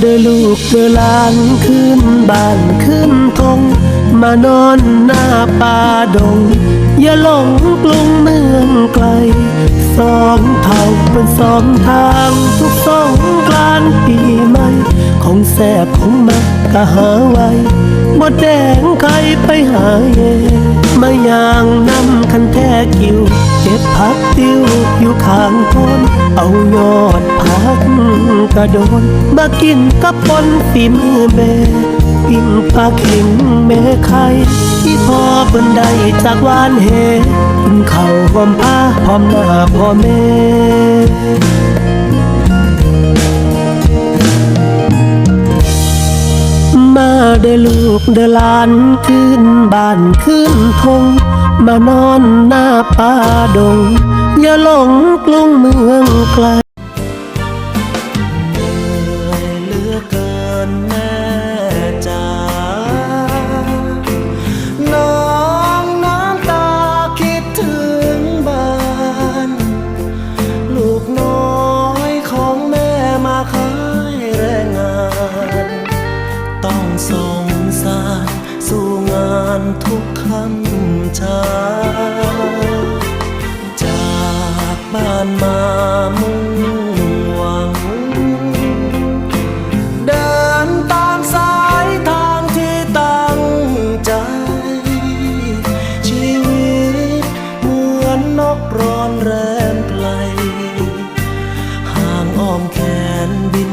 เด้อลูกเด้อลานขึ้นบ้านขึ้นทง มานอนหน้าป่าดง อย่าหลงกรุงเมืองไกล สองเท่าเป็นสองทางทุกสองกลานปีใหม่ของแสบของมักก็หาไว้หมดแดงใครไปหาเองมาย่างนำคันแท้กิว เก็บผักติ้วอยู่ข้างพนเอายอด กกระโดนมากินกับปนฝีมือแม่ปิ้งปลาเข็งแม่ไข่ที่พ่อเพิ่นได้จากวานเฮกินข้าวหอมผ้าพร้อมหน้าพ่อแม่มาเด้อลูกเด้อหลานขึ้นบ้านขึ้นทงมานอนหน้าป่าดง อย่าหลงกรุงเมืองไกลานทุกคำเช้าจากบ้านมามุ่งหวัง เดินตามสายทางที่ตั้งใจ ชีวิตเหมือนนกร้อนแรงไกลห่างอ้อมแขนบิน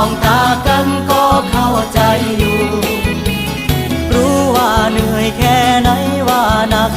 องตากันก็เข้าใจอยู่ รู้ว่าเหนื่อยแค่ไหนว่านัก